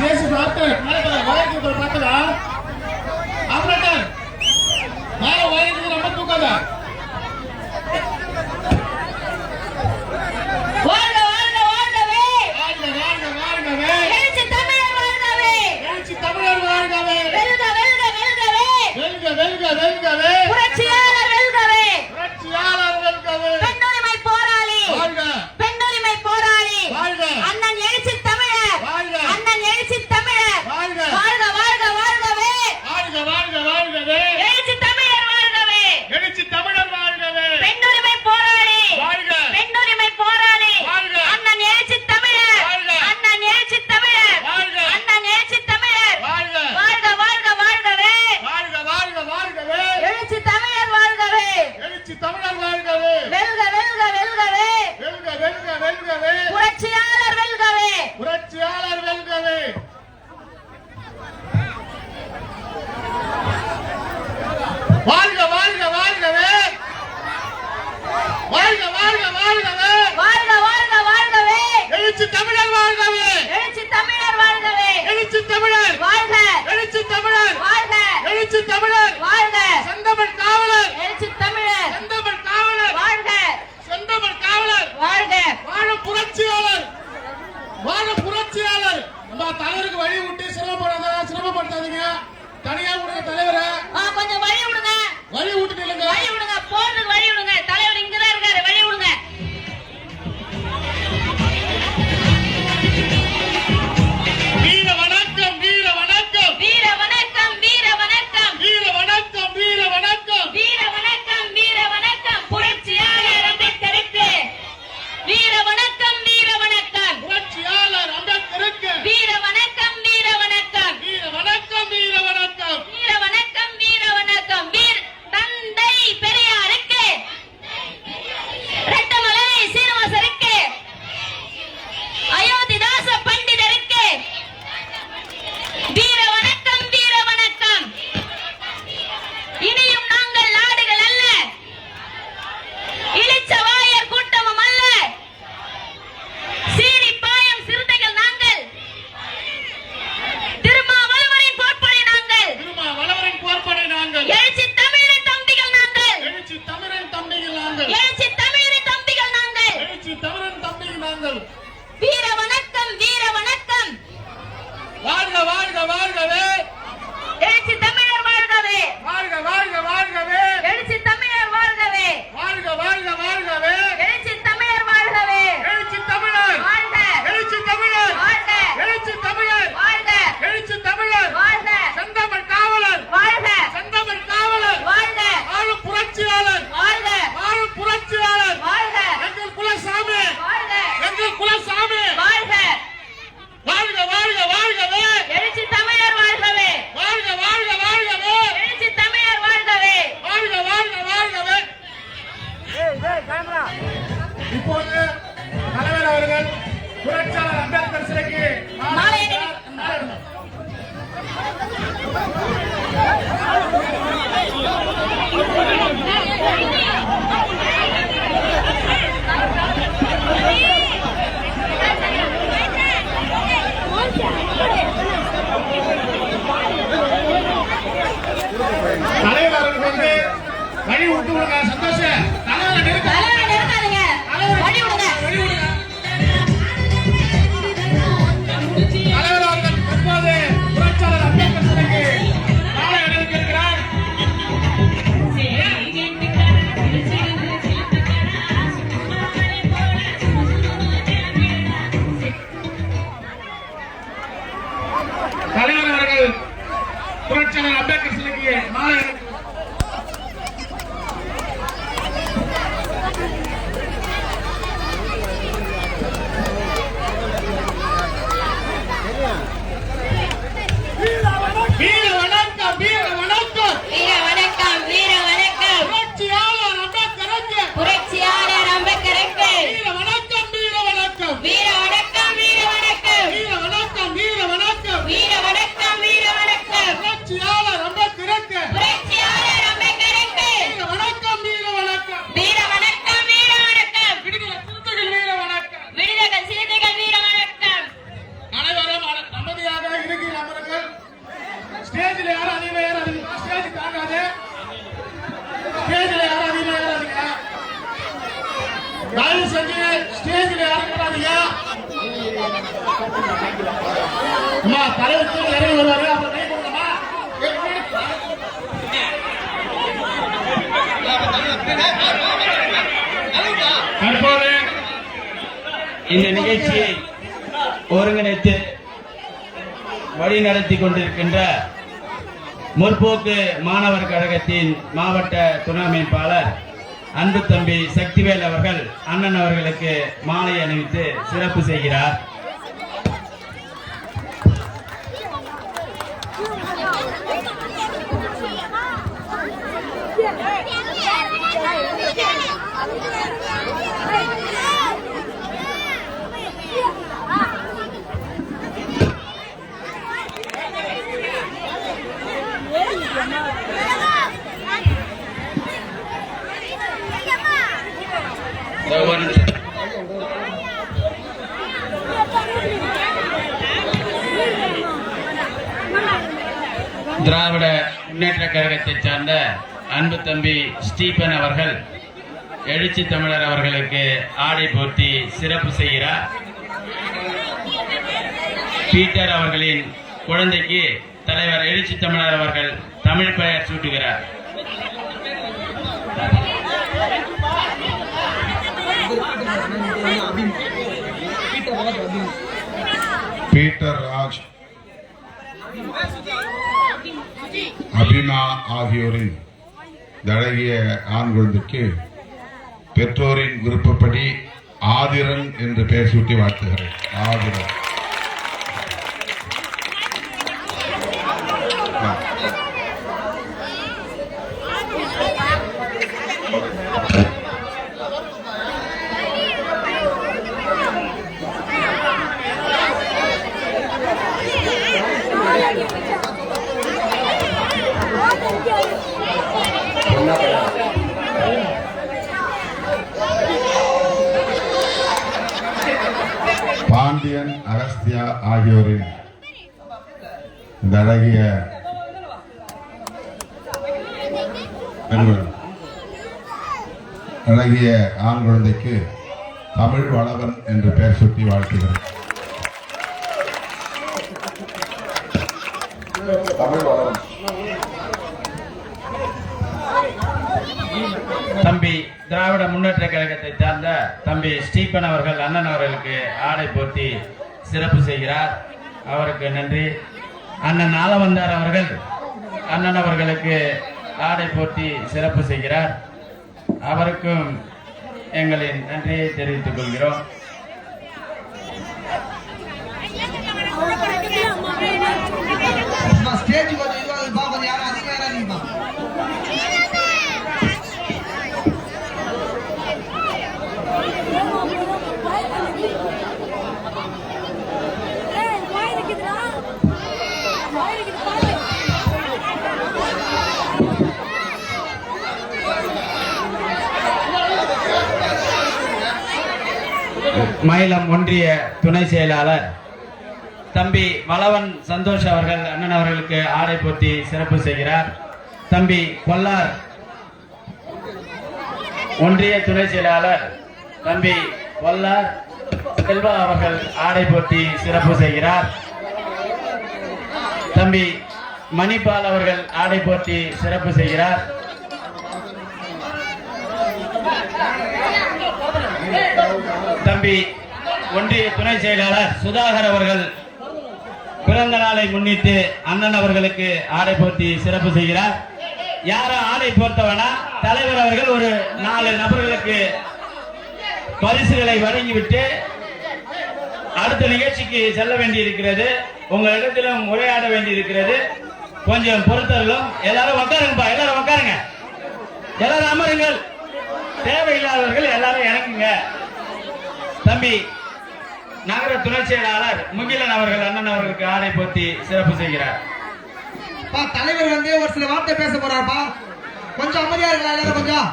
చేసి డాక్టర్ వైద్యుడు పక్కన ఆపరేటర్ వైద్యుడు నమ్మద్దు కదా இந்த நிகழ்ச்சியை ஒருங்கிணைத்து வழிநடத்தி கொண்டிருக்கின்ற முற்போக்கு மாணவர் கழகத்தின் மாவட்ட துணை அமைப்பாளர் அன்பு தம்பி சக்திவேல் அவர்கள் அண்ணன் அவர்களுக்கு மாலை அணிவித்து சிறப்பு செய்கிறார் Yeah. திராவிட முன்னேற்ற கழகத்தை சார்ந்த அன்பு தம்பி ஸ்டீபன் அவர்கள் எழுச்சி தமிழர் அவர்களுக்கு ஆடை போர்த்தி சிறப்பு செய்கிறார். பீட்டர் அவர்களின் குழந்தைக்கு தலைவர் எழுச்சி தமிழர் அவர்கள் தமிழ் பெயர் சூட்டுகிறார். பீட்டர் ராஜ் அபிமா ஆகியோரின் தழகிய ஆண் குழந்தைக்கு பெற்றோரின் விருப்பப்படி ஆதிரன் என்று பெயர் சூட்டி வாழ்த்துகிறேன். ஆதிரன். ஆகியோரின் இந்த அழகிய அழகிய ஆண் குழந்தைக்கு தமிழ் வளவன் என்று பெயர் சுட்டி வாழ்த்துகிறேன். தம்பி திராவிட முன்னேற்ற கழகத்தை சார்ந்த தம்பி ஸ்டீபன் அவர்கள் அண்ணன் அவர்களுக்கு ஆடை போர்த்தி சிறப்பு செய்கிறார். அவருக்கு நன்றி. அண்ணன் ஆலவந்தார் அவர்கள் அண்ணன் அவர்களுக்கு ஆடை போட்டி சிறப்பு செய்கிறார். அவருக்கும் எங்களின் நன்றியை தெரிவித்துக் கொள்கிறோம். ஸ்டேஜ் கொஞ்சம் இதுவாக இருப்பா கொஞ்சம் யாரும் அதிகம் ஏறாதீங்கப்பா மயிலம் ஒன்றிய துணை செயலாளர். தம்பி வளவன் சந்தோஷ் அவர்கள் அண்ணன் அவர்களுக்கு ஆடை போட்டி சிறப்பு செய்கிறார். தம்பி கொல்லார் ஒன்றிய துணை செயலாளர் தம்பி கொல்லார் செல்வா அவர்கள் ஆடை போட்டி சிறப்பு செய்கிறார். தம்பி மணிபால் அவர்கள் ஆடை போட்டி சிறப்பு செய்கிறார். தம்பி ஒன்றிய துணை செயலாளர் சுதாகர் அவர்கள் பிறந்த நாளை முன்னிட்டு அண்ணன் அவர்களுக்கு ஆடை போர்த்தி சிறப்பு செய்கிறார். யாரும் ஆடை போர்த்தவனா? தலைவர் அவர்கள் ஒரு நாலு நபர்களுக்கு பரிசுகளை வழங்கிவிட்டு அடுத்த நிகழ்ச்சிக்கு செல்ல வேண்டியிருக்கிறது. உங்களிடத்திலும் உரையாட வேண்டியிருக்கிறது. கொஞ்சம் பொறுத்தர்களும் எல்லாரும் உட்காருங்கப்பா எல்லாரும் உட்காருங்க எல்லாரும் அமருங்கள். தேவையில்லாதவர்கள் எல்லாரும் இறங்குங்க. தம்பி நகர துணை செயலாளர் முகிலன் அவர்கள் அண்ணன் அவர்களுக்கு ஆடை போர்த்தி சிறப்பு செய்கிறார். தலைவர் வந்து ஒரு சில வார்த்தை பேச போறாருப்பா. கொஞ்சம் அமைதியா இருக்கலாம் எல்லாரும் கொஞ்சம்?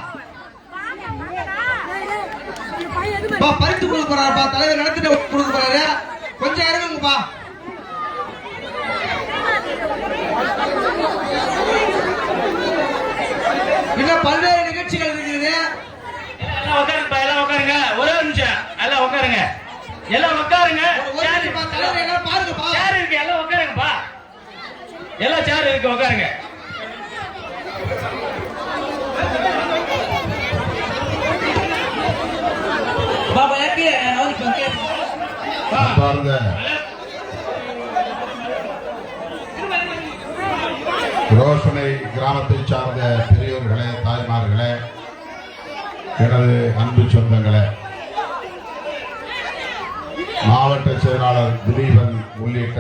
பா பரிசு கொடுக்க போறாருப்பா. தலைவர் நடத்திட்டு கொடுக்க போறாரு. கொஞ்சம் இறங்குங்கப்பா. இன்னும் பல்வேறு நிகழ்ச்சிகள் இருக்குது. உட்காருங்கப்பா எல்லாம் உட்காருங்க. ஒரு நிமிஷம். எல்லாம் உட்காருங்க எல்லாம் உட்காருங்க ஒரு சேர் இருக்கு. எல்லாம் உட்காருங்கப்பா எல்லாம் சேர் இருக்கு. உட்காருங்க அன்பார்ந்த ரோஷனை கிராமத்தை சார்ந்த பெரியோர்களே தாய்மார்களே எனது அன்பு சொந்தங்களே மாவட்ட செயலாளர் திலீபன் உள்ளிட்ட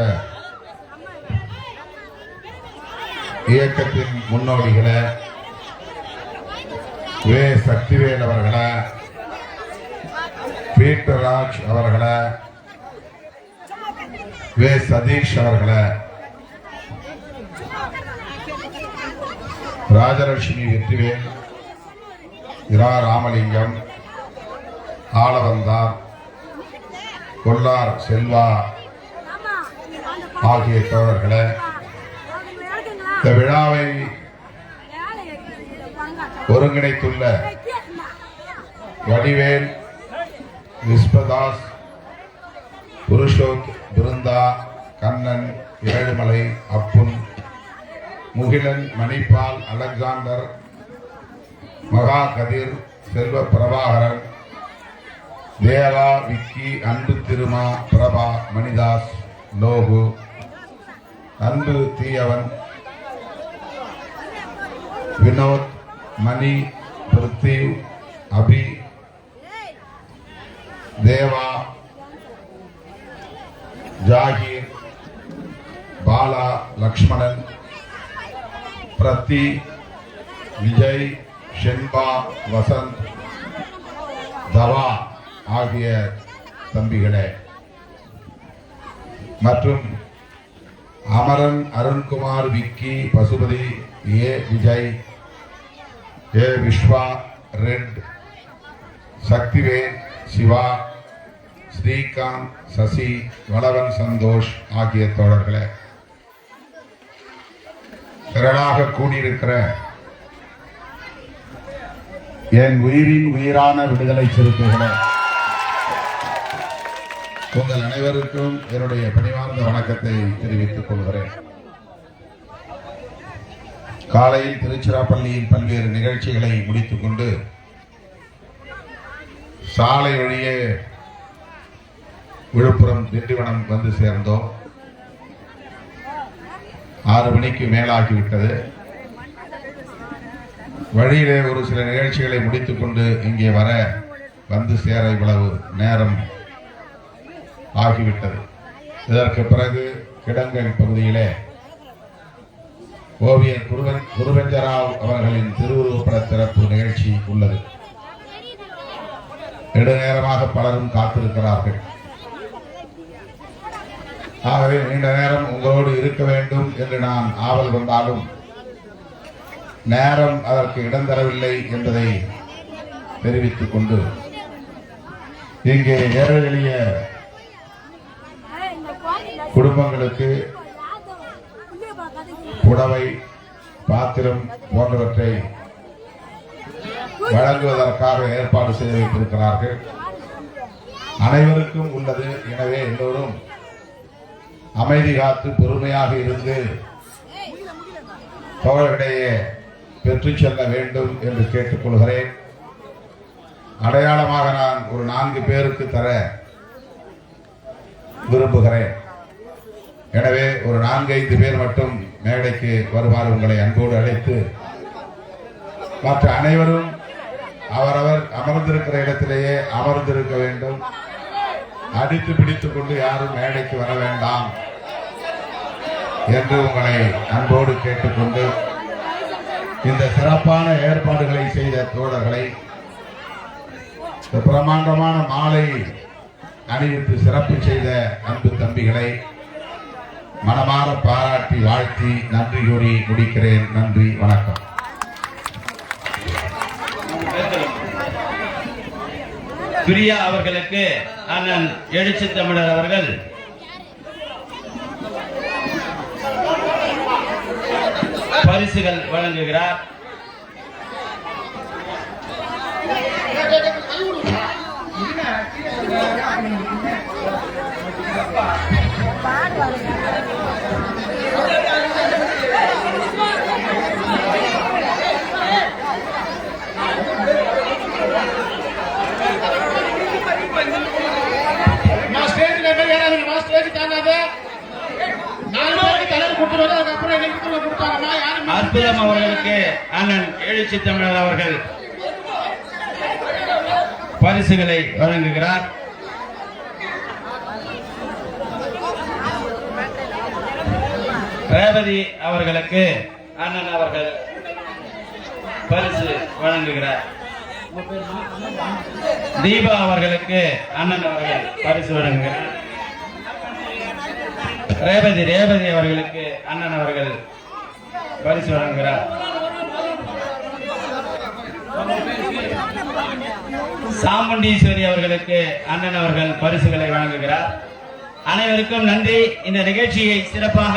இயக்கத்தின் முன்னோடிகளை வே. சக்திவேல் அவர்களை பீட்டர் ராஜ் வே. சதீஷ் அவர்களை ராஜலட்சுமி வெற்றிவேல் இரா. ராமலிங்கம் ஆளவந்தார் கொல்லார் செல்வா. ஆகிய தோழர்களை இந்த விழாவை ஒருங்கிணைத்துள்ள வடிவேல் விஸ்வதாஸ் புருஷோத் பிருந்தா கண்ணன் ஏழுமலை அப்புன் முகிலன் மணிப்பால் அலெக்சாண்டர் மகா கதிர் செல்வ பிரபாகரன் வேலா விக்கி அன்பு திருமா பிரபா மணிதாஸ் லோகு. அன்பு தீயவன் வினோத் மணி பிருத்திவ் அபி தேவா ஜாகீர் பாலா லக்ஷ்மணன் பிரதி விஜய் ஷென்பா வசந்த் தவா. ஆகிய தம்பிகளே. மற்றும் Amaran Arunkumar Vicky Pasupathi A. Vijay A. Viswa red Sakthivel Siva Srikanth Sasi Valavan Santhosh ஆகிய தோழர்களே. திரளாக கூடியிருக்கிற என் உயிரின் உயிரான விடுதலை சிறுத்தைகளே உங்கள் அனைவருக்கும் என்னுடைய பணிவார்ந்த வணக்கத்தை தெரிவித்துக் கொள்கிறேன். காலையில் திருச்சிராப்பள்ளியின் பல்வேறு நிகழ்ச்சிகளை முடித்துக் கொண்டு சாலை வழியே விழுப்புரம் திண்டிவனம் வந்து சேர்ந்தோம். ஆறு மணிக்கு மேலாகிவிட்டது. வழியிலே ஒரு சில நிகழ்ச்சிகளை முடித்துக் கொண்டு இங்கே வர வந்து சேர இவ்வளவு நேரம் ஆகிவிட்டது. இதற்கு பிறகு கிடங்கை பகுதியிலே ஓவியர் குருவன் குருவஞ்சராவ் அவர்களின் திருவுருவப்பட திறப்பு நிகழ்ச்சி உள்ளது. நெடுநேரமாக பலரும் காத்திருக்கிறார்கள். ஆகவே நீண்ட நேரம் உங்களோடு இருக்க வேண்டும் என்று நான் ஆவல் கொண்டாலும் நேரம் அதற்கு இடம் தரவில்லை என்பதை தெரிவித்துக் கொண்டு இங்கே ஏழை எளிய குடும்பங்களுக்கு புடவை பாத்திரம் போன்றவற்றை வழங்குவதற்காக ஏற்பாடு செய்து வைத்திருக்கிறார்கள். அனைவருக்கும் உள்ளது. எனவே எல்லோரும் அமைதி காத்து பொறுமையாக இருந்து தோழர்களிடையே பெற்றுச் செல்ல வேண்டும் என்று கேட்டுக்கொள்கிறேன் அடையாளமாக நான் ஒரு நான்கு பேருக்கு தர விரும்புகிறேன். எனவே ஒரு நான்கைந்து பேர் மட்டும் மேடைக்கு வருமாறு உங்களை அன்போடு அழைத்து மற்ற அனைவரும் அவரவர் அமர்ந்திருக்கிற இடத்திலேயே அமர்ந்திருக்க வேண்டும். அடித்து பிடித்துக் கொண்டு யாரும் மேடைக்கு வர வேண்டாம் என்று உங்களை அன்போடு கேட்டுக்கொண்டு இந்த சிறப்பான ஏற்பாடுகளை செய்த தோழர்களை பிரமாண்டமான மாலை அணிவித்து சிறப்பு செய்த அன்பு தம்பிகளை மனமாற பாராட்டி வாழ்த்தி நன்றி கூறி முடிக்கிறேன். நன்றி வணக்கம். பிரியா அவர்களுக்கு அண்ணன் எழுச்சி தமிழர் அவர்கள். பரிசுகள் வழங்குகிறார். Thank you. அற்புதம் அவர்களுக்கு அண்ணன் எழுச்சி தமிழர் அவர்கள் பரிசுகளை வழங்குகிறார். ரேவதி அவர்களுக்கு அண்ணன் அவர்கள் பரிசு வழங்குகிறார். தீபா அவர்களுக்கு அண்ணன் அவர்கள் பரிசு வழங்குகிறார். ரேவதி ரேவதி அவர்களுக்கு அண்ணன் அவர்கள் பரிசு வழங்குகிறார் சாமுண்டீஸ்வரி அவர்களுக்கு அண்ணன் அவர்கள் பரிசுகளை வழங்குகிறார். அனைவருக்கும் நன்றி. இந்த நிகழ்ச்சியை சிறப்பாக